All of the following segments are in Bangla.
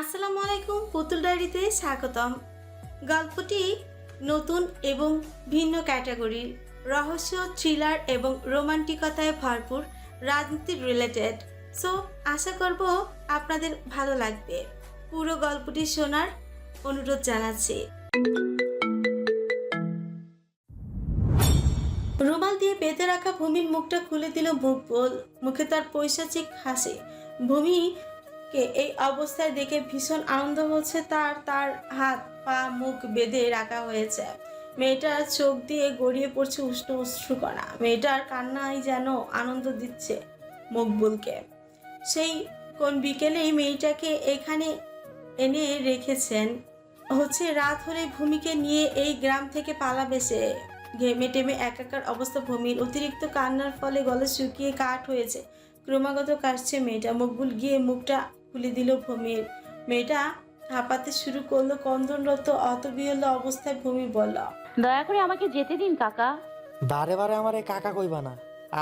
আসসালামু আলাইকুম পুতুল ডায়েরিতে স্বাগতম। গল্পটি নতুন এবং ভিন্ন ক্যাটাগরির, রহস্য, থ্রিলার এবং রোমান্টিকতায় ভরপুর রাজনীতি রিলেটেড সো আশা করব আপনাদের ভালো লাগবে। পুরো গল্পটি শোনার অনুরোধ জানাচ্ছি। রুমাল দিয়ে বেঁধে রাখা ভূমির মুখটা খুলে দিল বল। মুখে তার পৈশাচিক হাসি। ভূমি কে এই অবস্থায় দেখে ভীষণ আনন্দ হচ্ছে তার তার হাত, পা, মুখ বেঁধে রাখা হয়েছে। মেয়েটার চোখ দিয়ে গড়িয়ে পড়ছে উষ্ণ অশ্রুকণা মেয়েটার কান্নাই যেন আনন্দ দিচ্ছে মকবুলকে। সেই কোন বিকেলেই মেয়েটাকে এখানে এনে রেখেছেন। হচ্ছে রাত হলে ভূমিকে নিয়ে এই গ্রাম থেকে পালাবে সে। ঘেমে টেমে একাকার অবস্থা ভূমির অতিরিক্ত কান্নার ফলে গলা শুকিয়ে কাঠ হয়েছে। ক্রমাগত কাশছে মেয়েটা। মকবুল গিয়ে মুখটা খুলে দিল ভূমির। মেয়েটা হাঁপাতে শুরু করল কন্দনরত অতবিহল অবস্থায় ভূমি বলল দয়া করে আমাকে যেতে দিন কাকা। বারে বারে আমারে কাকা কইবা না।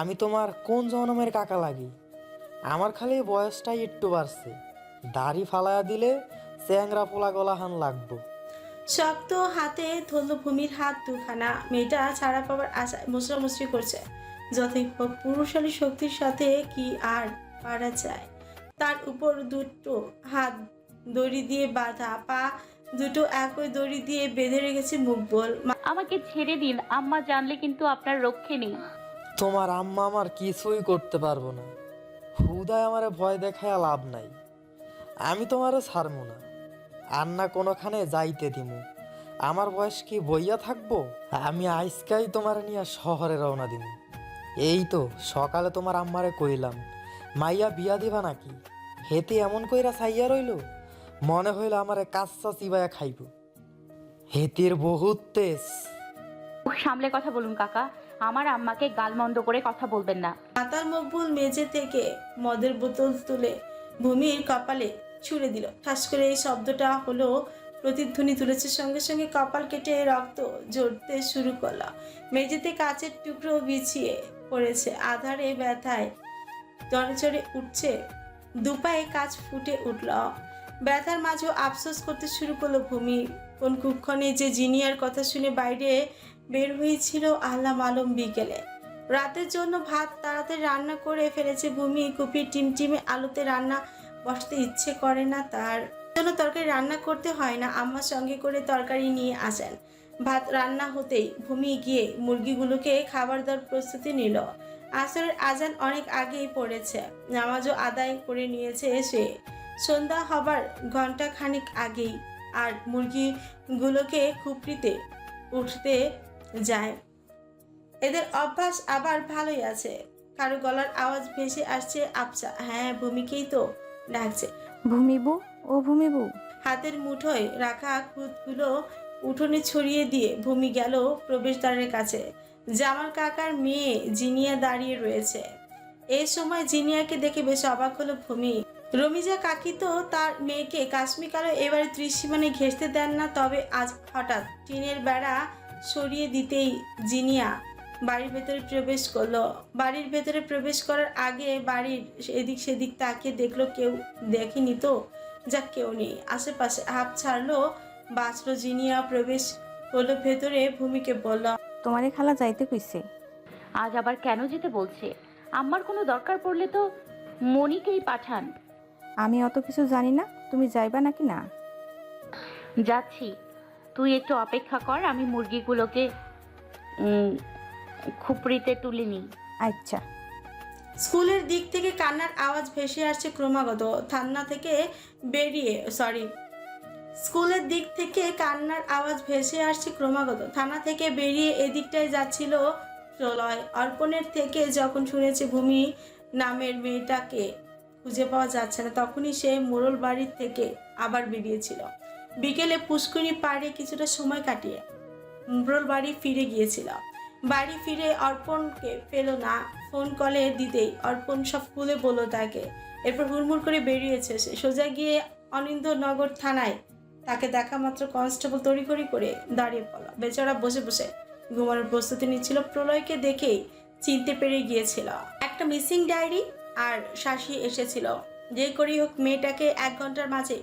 আমি তোমার কোন জনমের কাকা লাগি? আমার খালি বয়সটাই একটু বাড়ছে। দাড়ি ফালায়া দিলে চ্যাংরা পোলা গলাহান লাগবো। শক্ত হাতে ধরল ভূমির হাত দুখানা। মেয়েটা ছাড়া পাওয়ার আশায় মুসরামুসরি করছে। যতই হোক পুরুষালী শক্তির সাথে কি আর পারা যায়? তার উপর দুটো হাত দড়ি দিয়ে বাঁধা। পা দুটো একই দড়ি দিয়ে বেঁধে রেখেছে মুখ বল আমাকে ছেড়ে দিন আম্মা জানলে কিন্তু আপনার রক্ষে নেই। তোমার আম্মা আমার কিছুই করতে পারব না। হুদায় আমারে ভয় দেখায় লাভ নাই। আমি তোমারে ছাড়বো না। আর না কোনোখানে যাইতে দিমু। আমার বয়স কি বইয়া থাকব? আমি আইসকাই তোমার নিয়ে শহরে রওনা দিমু। এই তো সকালে তোমার আম্মারে কইলাম। মাইয়া বিয়া দিবা নাকি? হেতে এমন কইরা চাইয়া রইল? মনে হইল আমারে কাচ্চা চিবাইয়া খাইব। হেতির বহুত তেজ। সামলে কথা বলুন কাকা আমার আম্মাকে গালমন্দ করে কথা বলবেন না। মাতার মকবুল মেঝে থেকে মদের বোতল তুলে ভূমির কপালে ছুঁড়ে দিল। ঠাস করে এই শব্দটা হলো প্রতিধ্বনি তুলেছে। সঙ্গে সঙ্গে কপাল কেটে রক্ত ঝরতে শুরু করল। মেঝেতে কাচের টুকরো বিছিয়ে পড়েছে। আধারে ব্যথায় চড়ে চড়ে উঠছে দুপায়ে কাজ ফুটে উঠল। ব্যথার মাঝেও আফসোস করতে শুরু করল ভূমি। কোন কুক্ষণে যে জিনিয়ার কথা শুনে বাইরে বের হয়েছিল আল্লাহ আলম বিকেলে। রাতের জন্য ভাত তাড়াতাড়ি রান্না করে ফেলেছে ভূমি। কুপি টিমটিমে আলুতে রান্না বসতে ইচ্ছে করে না তার। জন্য তরকারি রান্না করতে হয় না আম্মার সঙ্গে করে তরকারি নিয়ে আসেন। ভাত রান্না হতেই ভূমি গিয়ে মুরগিগুলোকে খাবার দেওয়ার প্রস্তুতি নিল। আসরের আজান অনেক আগেই পড়েছে। নামাজও আদায় করে নিয়েছে এসে। সন্ধ্যা হবার ঘণ্টা খানিক আগেই আর মুরগিগুলোকে খুপড়িতে উঠতে যায়। এদের অভ্যাস আবার ভালোই আছে। কারও গলার আওয়াজ ভেসে আসছে আবসা হ্যাঁ ভূমিকেই তো ডাকছে। ভূমিবু ও ভূমিবু। হাতের মুঠোয় রাখা খুঁতগুলো উঠোনে ছড়িয়ে দিয়ে ভূমি গেল প্রবেশদ্বারের কাছে। জামাল কাকার মেয়ে জিনিয়া দাঁড়িয়ে রয়েছে। এই সময় জিনিয়াকে দেখে বেশ অবাক হলো ভূমি। রমিজা কাকি তো তার মেয়েকে কাশ্মীর কালো এবারে ত্রিসীমানে ঘেঁষতে দেন না, তবে আজ হঠাৎ টিনের বেড়া সরিয়ে দিতেই জিনিয়া বাড়ির ভেতরে প্রবেশ করল। বাড়ির ভেতরে প্রবেশ করার আগে বাড়ির এদিক সেদিক তাকে দেখল কেউ দেখেনি তো, যা কেউ নেই। আশেপাশে হাফ ছাড়লো, বাঁচলো জিনিয়া, প্রবেশ করল ভেতরে, ভূমিকে বলল তোমারে খালা যাইতে কইছে। আজ আবার কেন যেতে বলছে? আমার কোনো দরকার পড়লে তো মনিকেই পাঠান। আমি অত কিছু জানি না তুমি যাইবা নাকি না? যাচ্ছি। তুই একটু অপেক্ষা কর আমি মুরগিগুলোকে উম, খুপড়িতে তুলে নিই। আচ্ছা। স্কুলের দিক থেকে কান্নার আওয়াজ ভেসে আসছে ক্রমাগত থান্না থেকে বেরিয়ে সরি স্কুলের দিক থেকে কান্নার আওয়াজ ভেসে আসছে ক্রমাগত। থানা থেকে বেরিয়ে এদিকটায় যাচ্ছিল প্রলয়। অর্পণের থেকে যখন শুনেছে ভূমি নামের মেয়েটাকে খুঁজে পাওয়া যাচ্ছে না, তখনই সে মোড়ল বাড়ির থেকে আবার বেরিয়েছিল। বিকেলে পুষ্করি পাড়ে কিছুটা সময় কাটিয়ে মোড়ল বাড়ি ফিরে গিয়েছিল। বাড়ি ফিরে অর্পণকে পেল না। ফোন কলে দিতেই অর্পণ সব খুলে বলল তাকে। এরপর হুড়মুড় করে বেরিয়েছে সে। সোজা গিয়ে অনিন্দনগর থানায় তাকে দেখা মাত্র কনস্টেবল তড়িঘড়ি করে দাঁড়িয়ে পড়ল। বেচারা বসে বসে ঘুমানোর প্রস্তুতি নিচ্ছিল। প্রলয়কে দেখেই চিনতে পেরে গিয়েছিল। একটা মিসিং ডায়েরি আর শাসি এসেছিল। যে করেই হোক মেয়েটাকে এক ঘণ্টার মাঝে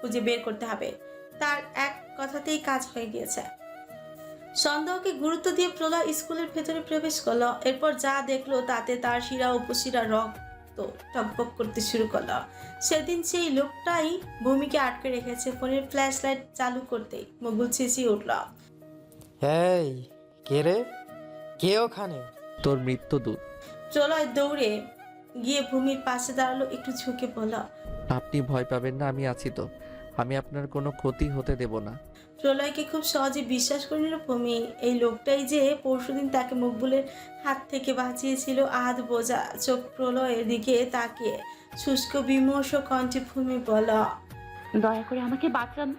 খুঁজে বের করতে হবে। তার এক কথাতেই কাজ হয়ে গিয়েছে। সন্দেহকে গুরুত্ব দিয়ে প্রলয় স্কুলের ভেতরে প্রবেশ করল। এরপর যা দেখল তাতে তার শিরা উপশিরা রক্ত টকবক করতে শুরু করল। সেদিন সেই লোকটাই ভূমিকে আটকে রেখেছে ফোনের ফ্ল্যাশ লাইট চালু করতেই মগুল চেঁচিয়ে উঠল। এই কে রে? কে ওখানে? তোর মৃত্যু মৃত্যুদূত প্রলয় দৌড়ে গিয়ে ভূমির পাশে দাঁড়াল একটু ঝুঁকে বলল আপনি ভয় পাবেন না আমি আছি তো। আমি আপনার কোনো ক্ষতি হতে দেব না। প্রলয়কে খুব সহজে বিশ্বাস করে নিল ভূমি এই লোকটাই যে পরশুদিন তাকে মকবুলের হাত থেকে বাঁচিয়েছিল আধ বোঝা চোখ প্রলয়ের দিকে তাকিয়ে শুষ্ক বিমর্ষ কণ্ঠে ভূমি বল দয়া করে আমাকে বাঁচান।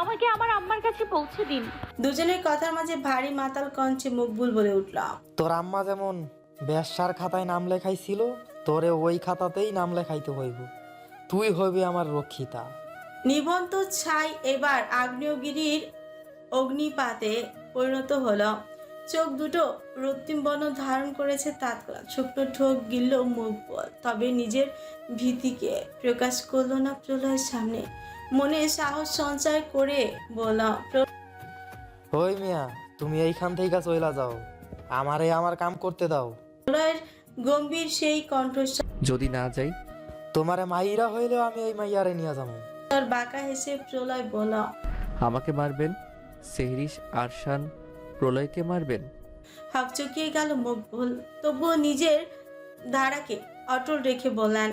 আমাকে আমার আম্মার কাছে পৌঁছে দিন। দুজনের কথার মাঝে ভারী মাতাল কণ্ঠে মকবুল বলে উঠল তোর আম্মা যেমন ব্যবসার খাতায় নাম লেখাইছিল তোরে ওই খাতাতেই নাম লেখাইতে হইব। তুই হইবি আমার রক্ষিতা। নিবন্ত ছাই এবার আগ্নেয়গিরির অগ্নিপাতে পরিণত হলো। চোখ দুটো রক্তিম বর্ণ ধারণ করেছে তৎক্ষণাৎ শুকনো ঠোক গিলল মুখ বল। তবে নিজের ভীতিকে প্রকাশ করল না প্রলয়ের সামনে। মনে সাহস সঞ্চয় করে বলল ওই মিয়া তুমি এইখান থেকে চইলা যাও। আমারে আমার কাম করতে দাও। প্রলয়ের গম্ভীর সেই কণ্ঠস্বর যদি না যাই? তোমারে মাইরা হইলেও আমি এই মাইয়ারে নিয়ে যাব বাঁকা হেসে প্রলয় বলল আমাকে মারবেন? সেহরিশ আরশান প্রলয়কে মারবেন? হকচকিয়ে গেল মকবুল তবুও নিজের ধারাকে অটল রেখে বললেন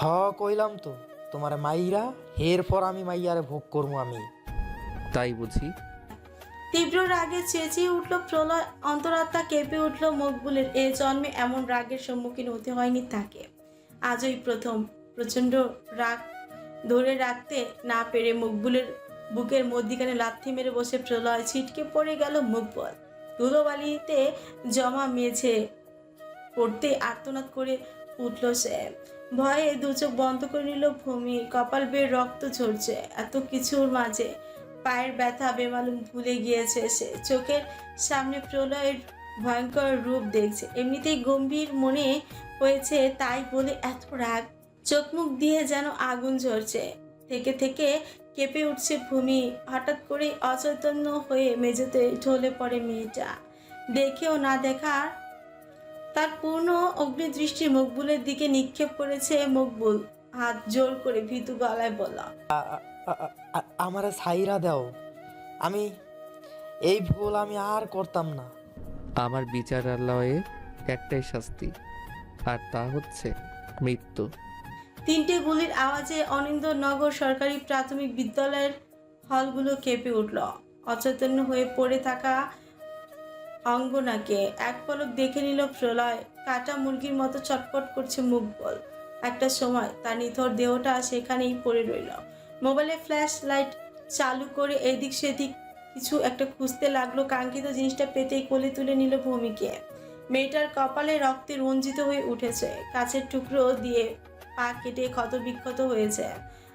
হ কইলাম তো তোমারে মাইরা এরপর আমি মাইয়ারে ভোগ করব আমি। তাই বুঝি? তীব্র রাগে চেঁচিয়ে উঠল প্রলয় অন্তরাত্মা কেঁপে উঠল মকবুলের এ জন্মে এমন রাগের সম্মুখীন হতে হয়নি তাকে। আজই প্রথম প্রচণ্ড রাগ ধরে রাখতে না পেরে মকবুলের বুকের মধ্যিখানে লাথি মেরে বসে প্রলয় ছিটকে পড়ে গেল মকবল। ধুলোবালিতে জমা মেঝে পড়তে আর্তনাদ করে উঠল সে। ভয়ে দু চোখ বন্ধ করে নিল ভূমি কপাল বেয়ে রক্ত ঝরছে। এত কিছুর মাঝে পায়ের ব্যথা বেমালুম ভুলে গিয়েছে সে। চোখের সামনে প্রলয়ের ভয়ঙ্কর রূপ দেখছে। এমনিতেই গম্ভীর মনে হয়েছে তাই বলে এত রাগ চোখ মুখ দিয়ে যেন আগুন ঝরছে। থেকে থেকে কেঁপে উঠছে ভূমি। হঠাৎ করে অচৈতন্য হয়ে মেঝেতে ঢলে পড়ে মেয়েটা। দেখেও না দেখার তার পূর্ণ অগ্নিদৃষ্টি মকবুলের দিকে নিক্ষেপ করেছে মকবুল। হাত জোর করে ভীতু গলায় বলল আমারে ছাইরা দাও। আমি এই ভুল আমি আর করতাম না। আমার বিচারালয়ে একটাই শাস্তি আর তা হচ্ছে মৃত্যু। তিনটে গুলির আওয়াজে অনিন্দনগর সরকারি প্রাথমিক বিদ্যালয়ের হলগুলো কেঁপে উঠল। অচৈতন্য হয়ে পড়ে থাকা অঙ্গনাকে এক পলক দেখে নিল প্রলয়। কাটা মুরগির মতো চটপট করছে মুখ বল। একটা সময় তার নিথর দেহটা সেখানেই পড়ে রইল। মোবাইলে ফ্ল্যাশ লাইট চালু করে এদিক সেদিক কিছু একটা খুঁজতে লাগল। কাঙ্ক্ষিত জিনিসটা পেতেই কোলে তুলে নিল ভূমিকে। মেয়েটার কপালে রক্তে রঞ্জিত হয়ে উঠেছে। কাছের টুকরো দিয়ে পা কেটে ক্ষত বিক্ষত হয়েছে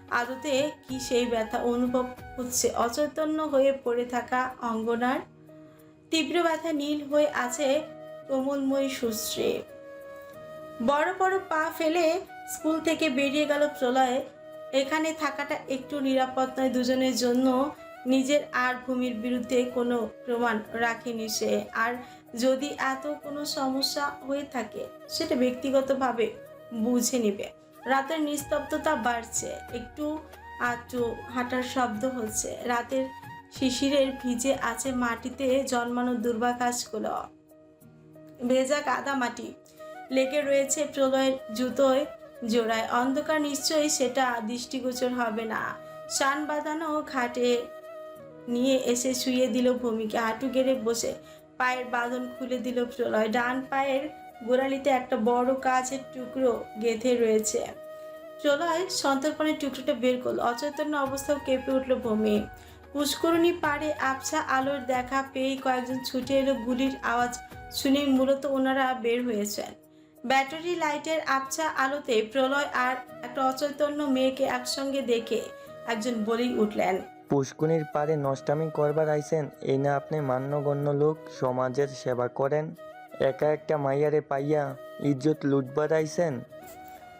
আদতে কি সেই ব্যথা অনুভব হচ্ছে? অচৈতন্য হয়ে পড়ে থাকা অঙ্গনার তীব্র ব্যথা নীল হয়ে আছে কোমলময়ী সুশ্রী। বড় বড় পা ফেলে স্কুল থেকে বেরিয়ে গেল প্রলয়ে। এখানে থাকাটা একটু নিরাপদ নয়, দুজনের জন্য নিজের আর ভূমির বিরুদ্ধে কোনো প্রমাণ রাখেনি সে। আর যদি এত কোনো সমস্যা হয়ে থাকে, সেটা ব্যক্তিগতভাবে বুঝে নেবে। রাতের নিস্তব্ধতা বাড়ছে। একটু আটটু হাঁটার শব্দ হচ্ছে। রাতের শিশিরের ভিজে আছে মাটিতে জন্মানো দুর্বাকাশগুলো। ভেজা কাদা মাটি। লেগে রয়েছে প্রলয়ের জুতোয় জোড়ায়। অন্ধকার নিশ্চয়ই সেটা দৃষ্টিগোচর হবে না। শান বাঁধানো ঘাটে নিয়ে এসে শুয়ে দিল ভূমিকে। হাঁটু গেড়ে বসে পায়ের বাঁধন খুলে দিল প্রলয়। ডান পায়ের গোড়ালিতে একটা বড় কাছের টুকরো গেঁথে রয়েছে। প্রলয় সন্তর্পণের টুকরোটা বের করল। অচৈতন্য অবস্থাও কেঁপে উঠল ভূমি পুষ্করণী পাড়ে আবছা আলোর দেখা পেয়েই কয়েকজন ছুটে এলো গুলির আওয়াজ শুনেই মূলত ওনারা বের হয়েছেন। ব্যাটারি লাইটের আবছা আলোতে প্রলয় আর একটা অচৈতন্য মেয়েকে একসঙ্গে দেখে একজন বলেই উঠলেন পুষ্কুনির পারে নষ্টামি করবার আইছেন, এই না আপনি মান্যগণ্য লোক, সমাজের সেবা করেন একা একটা মাইয়ারে পাইয়া ইজ্জত লুটবার আইছেন?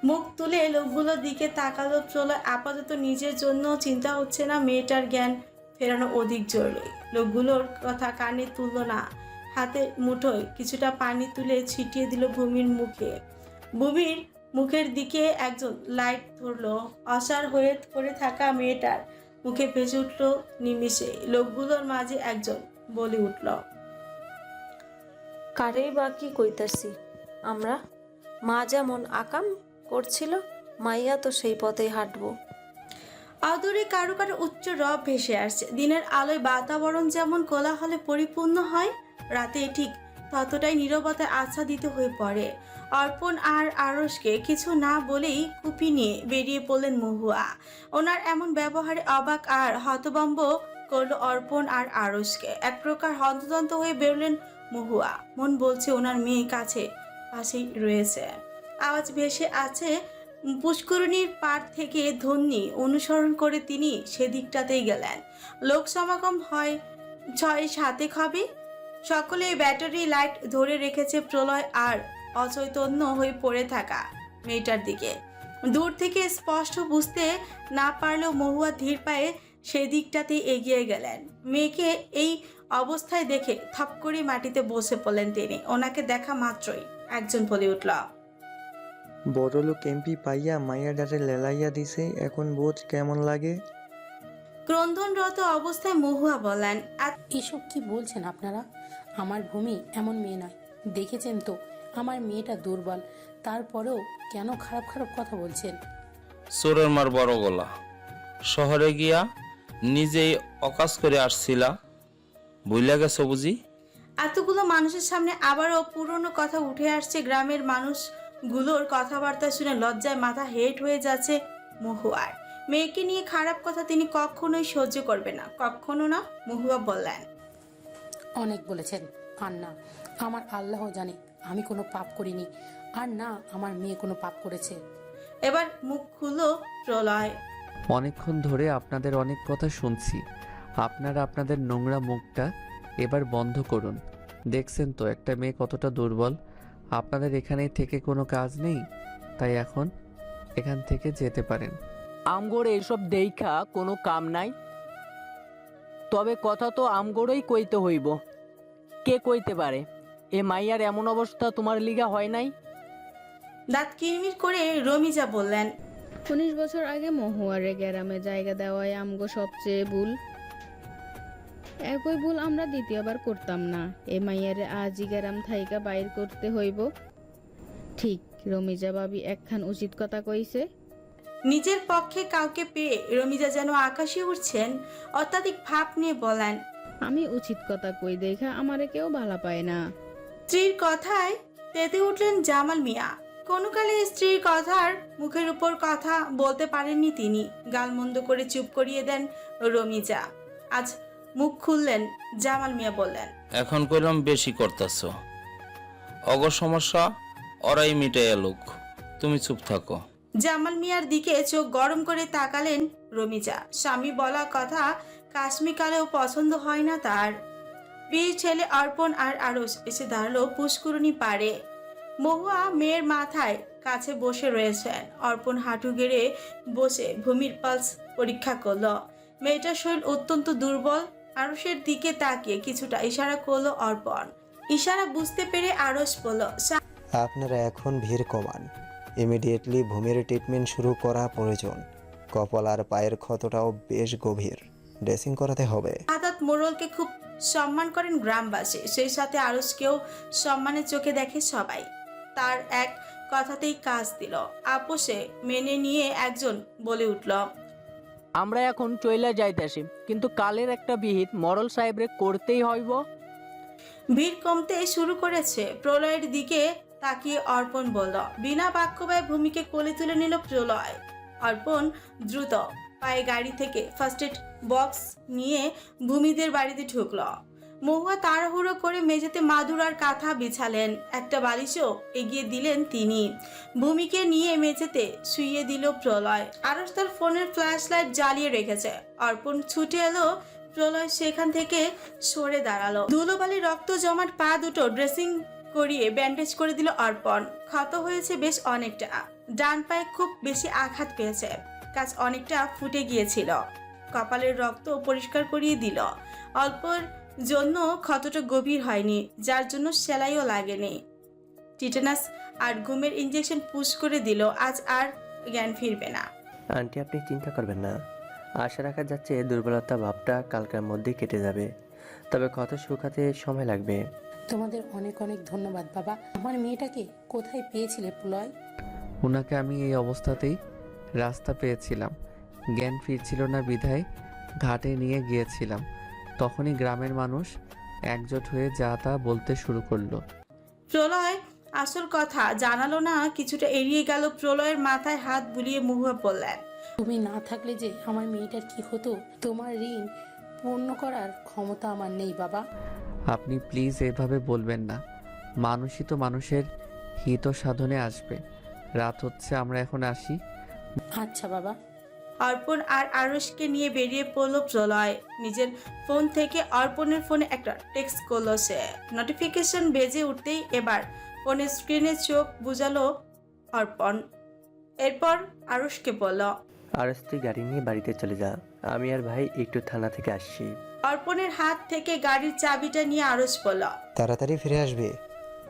মুখ তুলে লোকগুলোর দিকে তাকালো প্রলয় আপাতত নিজের জন্য চিন্তা হচ্ছে না মেয়েটার জ্ঞান ফেরানো অধিক জরুরি। লোকগুলোর কথা কানে তুলল না। হাতে মুঠোয় কিছুটা পানি তুলে ছিটিয়ে দিল ভূমির মুখে। ভূমির মুখের দিকে একজন লাইট ধরলো। অসার হয়ে পড়ে থাকা মেয়েটার মুখে ভেসে উঠল নিমিষে। লোকগুলোর মাঝে একজন বলে উঠল কারেই বা কি কইতাছি? আমরা মা যেমন আকাম করছিল, মাইয়া তো সেই পথেই হাঁটবো। আদরে কারও কারও উচ্চ রব ভেসে আসছে। দিনের আলোয় বাতাবরণ যেমন কোলাহলে পরিপূর্ণ হয়, রাতে ঠিক ততটাই নীরবতায় আচ্ছাদিত হয়ে পড়ে। অর্পণ আর আরসকে কিছু না বলেই কুপি নিয়ে বেরিয়ে পড়লেন মহুয়া। ওনার এমন ব্যবহারে অবাক আর হতবম্ব করল অর্পণ আর আরসকে এক প্রকার হন্তদন্ত হয়ে বেরোলেন মহুয়া। মন বলছে ওনার মেয়ে কাছে, পাশেই রয়েছে। আওয়াজ ভেসে আছে, পুষ্করণীর পার থেকে ধন্যী অনুসরণ করে তিনি সেদিকটাতেই গেলেন। লোক সমাগম হয় ছয় সাতে হবে। সকলে ব্যাটারি লাইট ধরে রেখেছে প্রলয় আর অচৈতন্য হয়ে পড়ে থাকা মেয়েটার দিকে। দূর থেকে স্পষ্ট বুঝতে না পারলেও মহুয়া ধীর পায়ে সেদিকটাতেই এগিয়ে গেলেন। মেয়েকে এই অবস্থায় দেখে থপ করে মাটিতে বসে পড়লেন তিনি। ওনাকে দেখা মাত্রই একজন বলে উঠল। বড়লোক এমপি পাইয়া মাইয়া ডাটে লেলাইয়া দিছে এখন বোধ কেমন লাগে? ক্রন্দনরত অবস্থায় মহুয়া বলেন "এত এসব কি বলছেন আপনারা? আমার ভূমি এমন মেয়ে নয়। দেখেছেন তো আমার মেয়েটা দুর্বল। তারপরেও কেন খারাপ খারাপ কথা বলছেন? চোরের মার বড় গলা। শহরে গিয়া নিজেই অকাজ করে আসছিলা। বুঝলা গেছো বুঝি? এতগুলো মানুষের সামনে আবারও পুরনো কথা উঠে আসছে গ্রামের মানুষগুলোর কথাবার্তা শুনে লজ্জায় মাথা হেট হয়ে যাচ্ছে মহুয়ার। মেয়েকে নিয়ে খারাপ কথা তিনি কখনোই সহ্য করবে না। কখনো না মহুয়া বললেন। অনেক বলেছেন আর না আমার আল্লাহ জানে আমি কোনো পাপ করিনি। আর না আমার মেয়ে কোনো পাপ করেছে। এবার মুখ খুলো প্রলয়। অনেকক্ষণ ধরে আপনাদের অনেক কথা শুনছি। আপনারা আপনাদের নোংরা মুখটা এবার বন্ধ করুন। দেখছেন তো একটা মেয়ে কতটা দুর্বল। আপনাদের এখানে থেকে কোনো কাজ নেই তাই এখন এখান থেকে যেতে পারেন। আমগোড়ে এসব দেইখা কোনো কাম নাই। তবে কথা তো আমগোড়েই কইতে হইব। কে কইতে পারে? এ মাইয়ার এমন অবস্থা তোমার লিগা হয় নাই? দাঁত কিরমির করে রমিজা বললেন উনিশ বছর আগে মহুয়ারে গ্যারামে জায়গা দেওয়ায় আমগো সবচেয়ে ভুল। একই ভুল আমরা দ্বিতীয়বার করতাম না। এ মাইয়ারে আজই গ্যারাম থাইকা বাইর করতে হইব। ঠিক রমিজা বাবি একখান উচিত কথা কইছে। নিজের পক্ষে কাউকে পেয়ে রমিজা যেন আকাশে উঠছেন অত্যাধিক ভাব নিয়ে বলেন আমি উচিত কথা কই দেখা আমারে কেউ ভালা পায় না। স্ত্রীর কথায় তেতে উঠলেন জামাল মিয়া। কোনো কালে স্ত্রীর কথার মুখের উপর কথা বলতে পারেননি তিনি। গালমন্দ করে চুপ করিয়ে দেন রমিজা। আজ মুখ খুললেন জামাল মিয়া বললেন এখন কইলাম বেশি করতেছ। অগ সমস্যা ওরাই মিটাইয়া লোক। তুমি চুপ থাকো। জামাল মিয়ার দিকে চোখ গরম করে তাকালেন রমিজা। স্বামী বলা কথা কাশ্মীকালেও পছন্দ হয় না তার। বীর ছেলে অর্পণ আর আরস এসে দাঁড়াল পুষ্করণী পারে মহুয়া মেয়ের মাথায় কাছে বসে রয়েছেন অর্পণ হাঁটু গেড়ে বসে ভূমির পালস পরীক্ষা করল। মেয়েটার শরীর অত্যন্ত দুর্বল। আরসের দিকে তাকিয়ে কিছুটা ইশারা করল অর্পণ। ইশারা বুঝতে পেরে আরস বলল আপনারা এখন ভিড় কমান। ইমিডিয়েটলি ভূমির ট্রিটমেন্ট শুরু করা প্রয়োজন। কপাল আর পায়ের ক্ষতটাও বেশ গভীর। ড্রেসিং করাতে হবে। আদাত মোড়লকে খুব সম্মান করেন গ্রামবাসী। সেই সাথে আরসকেও সম্মানের চোখে দেখে সবাই। তার এক কথাতেই কাজ দিল। আপোষে মেনে নিয়ে একজন বলে উঠল আমরা এখন চইলা যাইতাছি কিন্তু কালের একটা বিহিত মরল সাহেবরে করতেই হইব? ভিড় কমতে শুরু করেছে। প্রলয়ের দিকে তাকিয়ে অর্পণ বলল বিনা বাক্য ব্যয় ভূমিকে কোলে তুলে নিল প্রলয়। অর্পণ দ্রুত পায়ে গাড়ি থেকে ফার্স্ট এড বক্স নিয়ে ভূমিদের বাড়িতে ঢুকল। মহুয়া তাড়াহুড়ো করে মেঝেতে মাদুর আর কাঁথা বিছালেন। একটা বালিশও এগিয়ে দিলেন তিনি। ভূমিকে নিয়ে মেঝেতে শুইয়ে দিল প্রলয়। আরস তার ফোনের ফ্ল্যাশ লাইট জ্বালিয়ে রেখেছে। অর্পণ ছুটে এলো। প্রলয় সেখান থেকে সরে দাঁড়াল। ধুলোবালি রক্ত জমাট পা দুটো ড্রেসিং করিয়ে ব্যান্ডেজ করে দিল অর্পণ। ক্ষত হয়েছে বেশ অনেকটা। ডান পায়ে খুব বেশি আঘাত পেয়েছে। কাজ অনেকটা ফুটে গিয়েছিল। কপালের রক্ত পরিষ্কার করিয়ে দিল। অল্পর জন্য ক্ষতটা গভীর হয়নি যার জন্য সেলাইও লাগেনি। টিটেনাস আর ঘুমের ইঞ্জেকশন পুশ করে দিল আজ আর জ্ঞান ফিরবে না। আন্টি আপনি চিন্তা করবেন না। আশা রাখা যাচ্ছে দুর্বলতা ভাবটা কালকার মধ্যেই কেটে যাবে। তবে কত শুকাতে সময় লাগবে। তোমাদের অনেক অনেক ধন্যবাদ বাবা। আমার মেয়েটাকে কোথায় পেয়েছিলে প্রলয় ওনাকে আমি এই অবস্থাতেই রাস্তা পেয়েছিলাম। জ্ঞান ফিরছিল না বিধায় ঘাটে নিয়ে গিয়েছিলাম। তখনই গ্রামের মানুষ একজোট হয়ে যা তা বলতে শুরু করল। প্রলয় আসল কথা জানালো না কিছুটা এড়িয়ে গেল প্রলয়ের মাথায় হাত বুলিয়ে মহুয়া বললেন তুমি না থাকলে যে আমার মেয়েটার কি হতো? তোমার ঋণ পূর্ণ করার ক্ষমতা আমার নেই বাবা। আপনি প্লিজ এভাবে বলবেন না। মানুষই তো মানুষের হিত সাধনে আসবে। রাত হচ্ছে আমরা এখন আসি। আচ্ছা বাবা। অর্পণ আর আরুষকে নিয়ে বেরিয়ে পড়ল প্রলয়। নিজের ফোন থেকে অর্পণের ফোনে একটা টেক্সট করল সে। নোটিফিকেশন বেজে উঠতেই এবার ফোনের স্ক্রিনে চোখ বুঝালো অর্পণ। এরপর আরুষকে বলল আর তুই গাড়ি নিয়ে বাড়িতে চলে যা। আমি আর ভাই একটু থানা থেকে আসছি। অর্পণের হাত থেকে গাড়ির চাবিটা নিয়ে আরুষ বলল তাড়াতাড়ি ফিরে আসবে।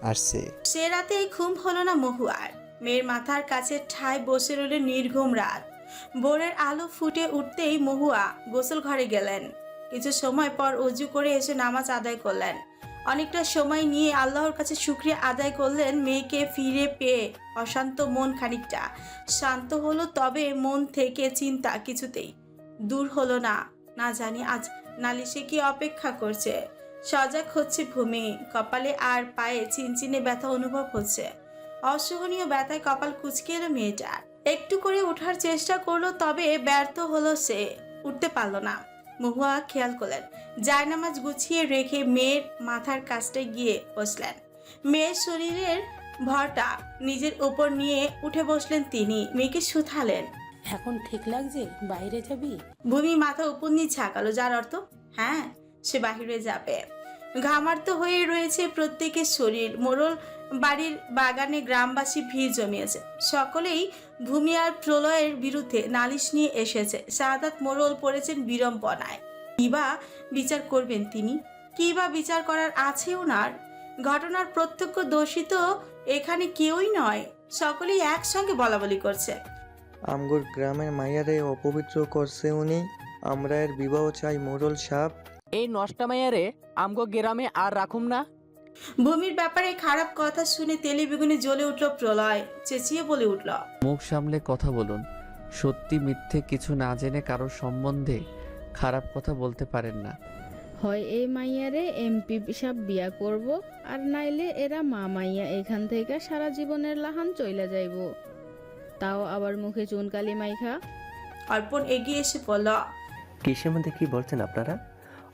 আসছে। সে রাতেই ঘুম হলো না মহুয়ার। মেয়ের মাথার কাছে ঠায় বসে রইল নির্ঘুম রাত। ভোরের আলো ফুটে উঠতেই মহুয়া গোসল ঘরে গেলেন। কিছু সময় পর অজু করে এসে নামাজ আদায় করলেন। অনেকটা সময় নিয়ে আল্লাহর কাছে শুক্রিয়া আদায় করলেন মেয়েকে ফিরে পেয়ে অশান্ত মন খানিকটা। শান্ত হলো তবে মন থেকে চিন্তা কিছুতেই। দূর হলো না না জানি আজ নালিশে কি অপেক্ষা করছে। সজাগ হচ্ছে ভূমি, কপালে আর পায়ে চিনচিনে ব্যথা অনুভব হচ্ছে। অসহনীয় ব্যথায় কপাল কুচকে এলো মেয়েটার। একটু করে ওঠার চেষ্টা করল তবে ব্যর্থ হলো সে। উঠতে পারল না। মহুয়া খেয়াল করলেন জায়নামাজ গুছিয়ে রেখে মেয়ের মাথার কাছটায় গিয়ে বসলেন। মেয়ের শরীরের ভরটা নিজের উপর নিয়ে উঠে বসলেন তিনি। মেয়েকে শুথালেন এখন ঠিক লাগছে? বাইরে যাবি? ভূমি মাথা উপর নিয়ে ঝাঁকালো যার অর্থ হ্যাঁ সে বাহিরে যাবে। ঘামার্ত হয়ে রয়েছে প্রত্যেকের শরীর। মোড়ল বাড়ির বাগানে গ্রামবাসী ভিড় জমিয়েছে। সকলেই ভূমি আর প্রলয়ের বিরুদ্ধে নালিশ নিয়ে এসেছে। শাহাদাত মোড়ল পড়েছেন বিড়ম্বনায়। কিবা বিচার করবেন তিনি? কিবা বিচার করার আছে ওনার ঘটনার প্রত্যক্ষ দোষী তো এখানে কেউই নয়। সকলেই একসঙ্গে বলা বলি করছে। আমগুর গ্রামের মাইয়ারে অপবিত্র করছে উনি। আমরা এর বিবাহ চাই মোরল সাপ এই নষ্টা মাইয়ারে আমগো গ্রামে আর রাখুম না। ভূমির ব্যাপারে খারাপ কথা শুনে তেলে বেগুনে জ্বলে উঠল প্রলয়। চেঁচিয়ে বলে উঠল মুখ সামলে কথা বলুন। সত্যি মিথ্যে কিছু না জেনে কারোর সম্বন্ধে খারাপ কথা বলতে পারেন না। হয় এই মাইয়ারে এমপি সাহেব বিয়া করব আর নাইলে এরা মা মাইয়া এখান থেকে সারা জীবনের লাহান চইলা যাইব। তাও আবার মুখে চুনকালি মাইখা। অর্পণ এগিয়ে এসে বলল কিসের মধ্যে কি বলছেন আপনারা?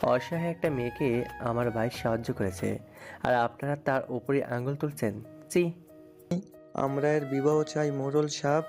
অসহায় একটা মেয়েকে আমার ভাই সাহায্য করেছে। আর আপনারা তার উপরে আঙুল তুলছেন। চি আমরা এর বিবাহ চাই মোরল সাপ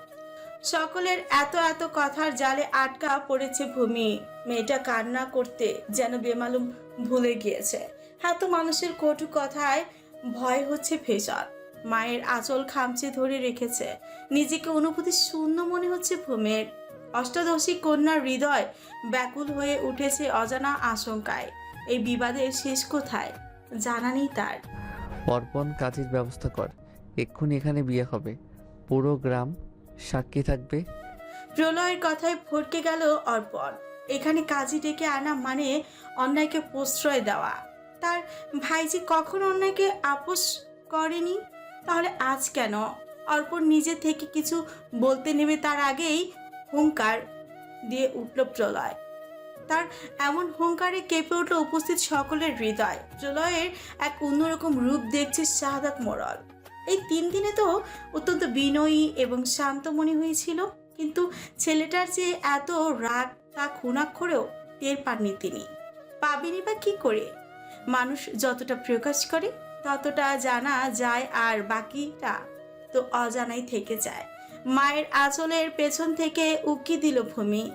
সকলের এত এত কথার জালে আটকা পড়েছে ভূমি। মেয়েটা কান্না করতে যেন বেমালুম ভুলে গিয়েছে। এত মানুষের কটু কথায় ভয় হচ্ছে ভেষজ মায়ের আঁচল খামচে ধরে রেখেছে। নিজেকে অনুভূতি শূন্য মনে হচ্ছে ভূমের। অষ্টাদশী কন্যার হৃদয় ব্যাকুল হয়ে উঠেছে অজানা আশঙ্কায়। এই বিবাদের শেষ কোথায়? জানা নেই তার। অর্পণ কাজের ব্যবস্থা কর। এক্ষুনি এখানে বিয়ে হবে। পুরো গ্রাম সাক্ষী থাকবে। প্রলয়ের কথায় ফটকে গেল অর্পণ। এখানে কাজী ডেকে আনা মানে অন্যায়কে প্রশ্রয় দেওয়া। তার ভাইজি কখন অন্যায়কে আপোষ করেনি? তাহলে আজ কেন? অর্পণ নিজে থেকে কিছু বলতে নেবে তার আগেই হুঙ্কার দিয়ে উঠল প্রলয়। তার এমন হুঙ্কারে কেঁপে উঠল উপস্থিত সকলের হৃদয়। প্রলয়ের এক অন্যরকম রূপ দেখছে শাহাদাত মোড়ল। এই তিন দিনে তো অত্যন্ত বিনয়ী এবং শান্ত মনে হয়েছিল, কিন্তু ছেলেটার যে এত রাগ তা খুনাক্ষরেও টের পাননি তিনি। পাবেনি বা কি করে? মানুষ যতটা প্রকাশ করে, ততটা জানা যায় আর বাকিটা তো অজানাই থেকে যায়। মায়ের আঁচলের পেছন থেকে উকি দিল ভূমি।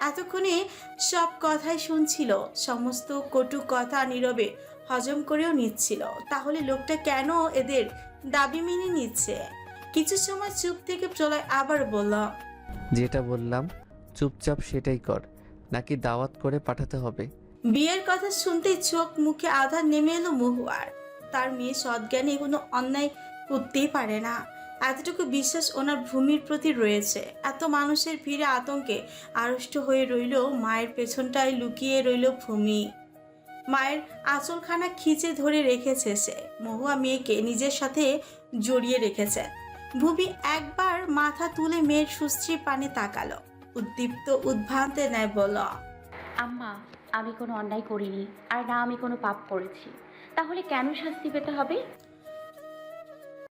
এতক্ষণে সব কথাই শুনছিল সমস্ত কটু কথা নীরবে হজম করেও নিচ্ছিল। তাহলে লোকটা কেন এদের দাবি মেনে নিচ্ছে? কিছু সময় চুপ থেকে প্রলয় আবার বলল যেটা বললাম চুপচাপ সেটাই কর নাকি দাওয়াত করে পাঠাতে হবে। বিয়ের কথা শুনতেই চোখ মুখে আধার নেমে এলো মহুয়ার। তার মেয়ে সৎজ্ঞানে কোনো অন্যায় করতেই পারে না। এতটুকু বিশ্বাস ওনার ভূমির প্রতি রয়েছে। এত মানুষের ভিড়ে আতঙ্কে আড়ষ্ট হয়ে রইল মায়ের পেছনটায় লুকিয়ে রইল ভূমি। মায়ের আঁচলখানা খিচে ধরে রেখেছে সে। মহুয়া মেয়েকে নিজের সাথে জড়িয়ে রেখেছে। ভূমি একবার মাথা তুলে মেয়ের সুশ্রী পানে তাকালো। উদ্দীপ্ত উদ্ভ্রান্তে নেয় বলল, আম্মা, আমি কোনো অন্যায় করিনি, আর না আমি কোনো পাপ করেছি। তাহলে কেন শাস্তি পেতে হবে?